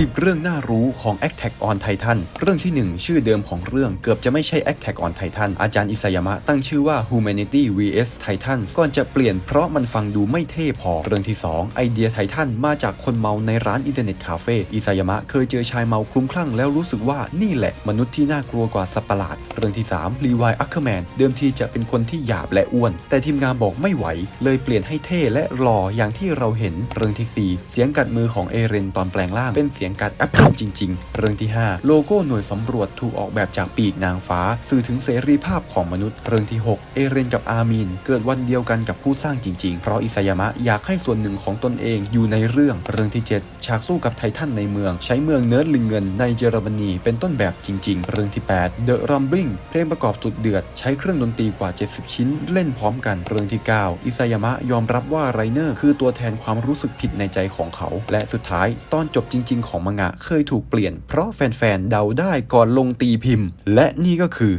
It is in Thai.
10 เรื่องน่ารู้ของ Attack on Titan เรื่องที่ 1 ชื่อเดิมของเรื่องเกือบจะไม่ใช่ Attack on Titan อาจารย์อิสยามะตั้งชื่อว่า Humanity vs Titan ก่อนจะเปลี่ยนเพราะมันฟังดูไม่เท่พอ เรื่องที่ 2 ไอเดียไททันมาจากคนเมาในร้านอินเทอร์เน็ตคาเฟ่อิสยามะเคยเจอชายเมาคลุ้มคลั่งแล้วรู้สึกว่านี่แหละมนุษย์ที่น่ากลัวกว่าสัตว์ประหลาด เรื่องที่3รีวายอัคเคอร์แมนเดิมทีจะเป็นคนที่หยาบและอ้วน แต่ทีมงานบอกไม่ไหว เลยเปลี่ยนให้เท่และหล่ออย่างที่เราเห็นเรื่องทีสี่4 เสียงกัดมือของเอเรนตอนแปลงร่างเป็นเสียงกัดแอปเปิลจริง ๆ เรื่องที่ 5 โลโก้หน่วยสำรวจถูกออกแบบจากปีกนางฟ้า สื่อถึงเสรีภาพของมนุษย์ เรื่องที่ 6 เอเรนกับอามีนเกิดวันเดียวกันกับผู้สร้างจริง ๆ เพราะอิสยามะอยากให้ส่วนหนึ่งของตนเองอยู่ในเรื่อง เรื่องที่ 7 ฉากสู้กับไททันในเมือง ใช้เมืองเนิร์ดลิงเงินในเยอรมนีเป็นต้นแบบจริง ๆ เรื่องที่ 8 The Rumbling เพลงประกอบสุดเดือด ใช้เครื่องดนตรีกว่า 70 ชิ้น เล่นพร้อมกัน เรื่องที่ 9 อิสยามะยอมรับว่าไรเนอร์คือตัวแทนความรู้สึกผิดในใจของเขา และสุดท้ายตอนจบจริง ๆของมังงะเคยถูกเปลี่ยนเพราะแฟนๆเดาได้ก่อนลงตีพิมพ์ และนี่ก็คือ